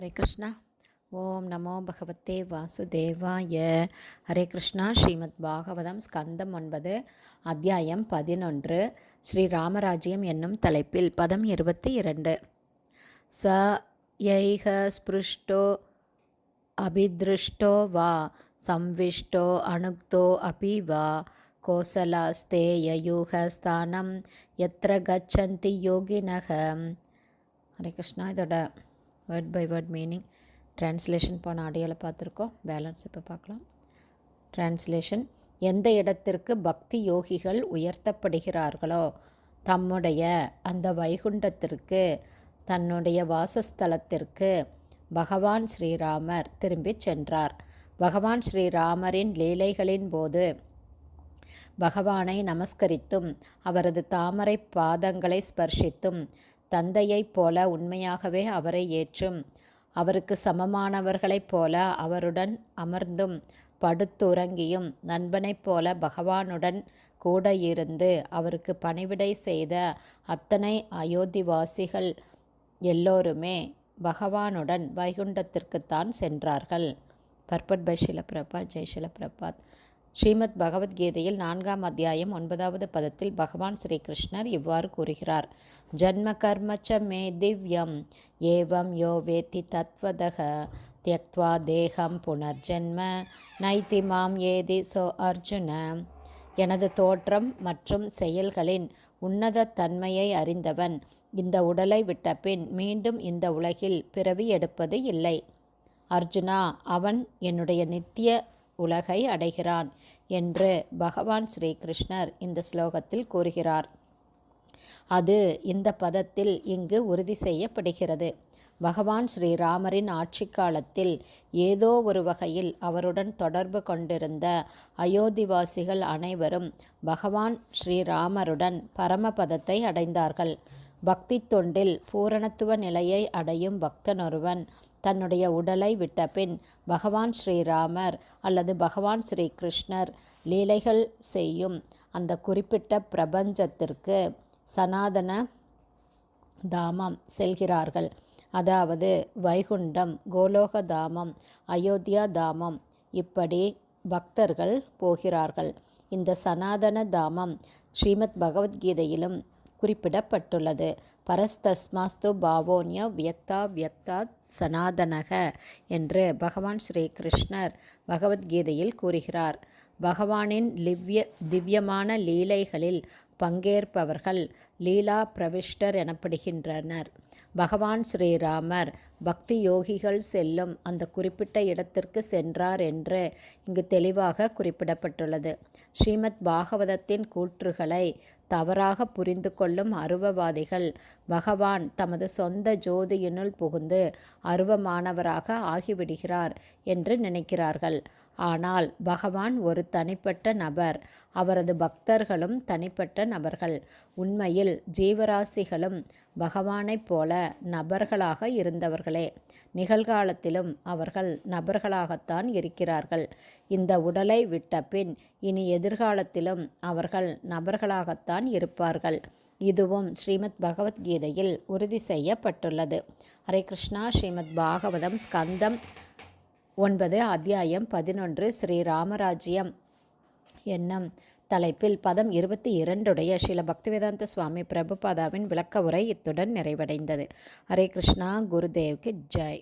ஹரே கிருஷ்ணா. ஓம் நமோ பகவத்தே வாசுதேவாய. ஹரே கிருஷ்ணா ஸ்ரீமத் பாகவதம் ஸ்கந்தம் ஒன்பது அத்தியாயம் பதினொன்று ஸ்ரீ ராமராஜ்யம் என்னும் தலைப்பில் பதம் இருபத்தி இரண்டு ச யைக ஸ்பிருஷ்டோ அபிதிருஷ்டோ வா சம்விஷ்டோ அனுக்தோ அபி வா கோசலாஸ்தே யயூக ஸ்தானம் எத்திர கச்சந்தி யோகினக ஹரே கிருஷ்ணா இதோட word by word meaning translation போன ஆடியோவில் பார்த்துருக்கோம். பேலன்ஸ் இப்போ பார்க்கலாம். ட்ரான்ஸ்லேஷன் எந்த இடத்திற்கு பக்தி யோகிகள் உயர்த்தப்படுகிறார்களோ தம்முடைய அந்த வைகுண்டத்திற்கு தன்னுடைய வாசஸ்தலத்திற்கு பகவான் ஸ்ரீராமர் திரும்பிச் சென்றார். பகவான் ஸ்ரீராமரின் லீலைகளின் போது பகவானை நமஸ்கரித்தும் அவரது தாமரை பாதங்களை ஸ்பர்ஷித்தும் தந்தையைப் போல உண்மையாகவே அவரை ஏற்றும். அவருக்கு சமமானவர்களைப் போல அவருடன் அமர்ந்தும் படுத்துறங்கியும் நண்பனைப் போல பகவானுடன் கூட இருந்து அவருக்கு பணிவிடை செய்த அத்தனை அயோத்திவாசிகள் எல்லோருமே பகவானுடன் வைகுண்டத்திற்குத்தான் சென்றார்கள். Purport by Srila Prabhupada Jai ஷிலபிரபாத். ஸ்ரீமத் பகவத்கீதையில் நான்காம் அத்தியாயம் ஒன்பதாவது பதத்தில் பகவான் ஸ்ரீகிருஷ்ணர் இவ்வாறு கூறுகிறார். ஜன்ம கர்மச்ச மே திவ்யம் ஏவம் யோ வேத்தி தத்வதக தியக்வா தேகம் புனர்ஜென்ம நைத்தி மாம் ஏதி சோ அர்ஜுன. எனது தோற்றம் மற்றும் செயல்களின் உன்னத தன்மையை அறிந்தவன். இந்த உடலை விட்ட பின் மீண்டும் இந்த உலகில் பிறவி எடுப்பது இல்லை. அர்ஜுனா அவன் என்னுடைய நித்திய உலகை அடைகிறான் என்று பகவான் ஸ்ரீகிருஷ்ணர் இந்த ஸ்லோகத்தில் கூறுகிறார். அது இந்த பதத்தில் இங்கு உறுதி செய்யப்படுகிறது. பகவான் ஸ்ரீராமரின் ஆட்சி காலத்தில் ஏதோ ஒரு வகையில் அவருடன் தொடர்பு கொண்டிருந்த அயோத்திவாசிகள் அனைவரும் பகவான் ஸ்ரீராமருடன் பரமபதத்தை அடைந்தார்கள். பக்தி தொண்டில் பூரணத்துவ நிலையை அடையும் பக்தனொருவன் தன்னுடைய உடலை விட்ட பின் பகவான் ஸ்ரீராமர் அல்லது பகவான் ஸ்ரீ கிருஷ்ணர் லீலைகள் செய்யும் அந்த குறிப்பிட்ட பிரபஞ்சத்திற்கு சனாதன தாமம் செல்கிறார்கள். அதாவது வைகுண்டம் கோலோக தாமம் அயோத்தியா தாமம் இப்படி பக்தர்கள் போகிறார்கள். இந்த சனாதன தாமம் ஸ்ரீமத் பகவத்கீதையிலும் குறிப்பிடப்பட்டுள்ளது. பரஸ்தஸ்மாஸ்து பாவோன்ய வியக்தா வியக்தா சனாதனக என்று பகவான் ஸ்ரீ கிருஷ்ணர் பகவத்கீதையில் கூறுகிறார். பகவானின் லிவ்ய திவ்யமான லீலைகளில் பங்கேற்பவர்கள் லீலா பிரவிஷ்டர் எனப்படுகின்றனர். பகவான் ஸ்ரீராமர் பக்தி யோகிகள் செல்லும் அந்த குறிப்பிட்ட இடத்திற்கு சென்றார் என்று இங்கு தெளிவாக குறிப்பிடப்பட்டுள்ளது. ஸ்ரீமத் பாகவதத்தின் கூற்றுகளை தவறாக புரிந்து கொள்ளும் அருவவாதிகள் பகவான் தமது சொந்த ஜோதியினுள் புகுந்து அருவமானவராக ஆகிவிடுகிறார் என்று நினைக்கிறார்கள். ஆனால் பகவான் ஒரு தனிப்பட்ட நபர். அவரது பக்தர்களும் தனிப்பட்ட நபர்கள். உண்மையில் ஜீவராசிகளும் பகவானைப் போல நபர்களாக இருந்தவர்களே. நிகழ்காலத்திலும் அவர்கள் நபர்களாகத்தான் இருக்கிறார்கள். இந்த உடலை விட்ட பின் இனி எதிர்காலத்திலும் அவர்கள் நபர்களாகத்தான் இருப்பார்கள். இதுவும் ஸ்ரீமத் பகவத்கீதையில் உறுதி செய்யப்பட்டுள்ளது. ஹரே கிருஷ்ணா. ஸ்ரீமத் பாகவதம் ஸ்கந்தம் ஒன்பது அத்தியாயம் பதினொன்று ஸ்ரீ ராமராஜ்யம் என்னும் தலைப்பில் பதம் இருபத்தி இரண்டுடைய ஸ்ரீல பக்திவேதாந்த சுவாமி பிரபுபாதாவின் விளக்க உரை இத்துடன் நிறைவடைந்தது. ஹரே கிருஷ்ணா குருதேவ்க்கு ஜெய்.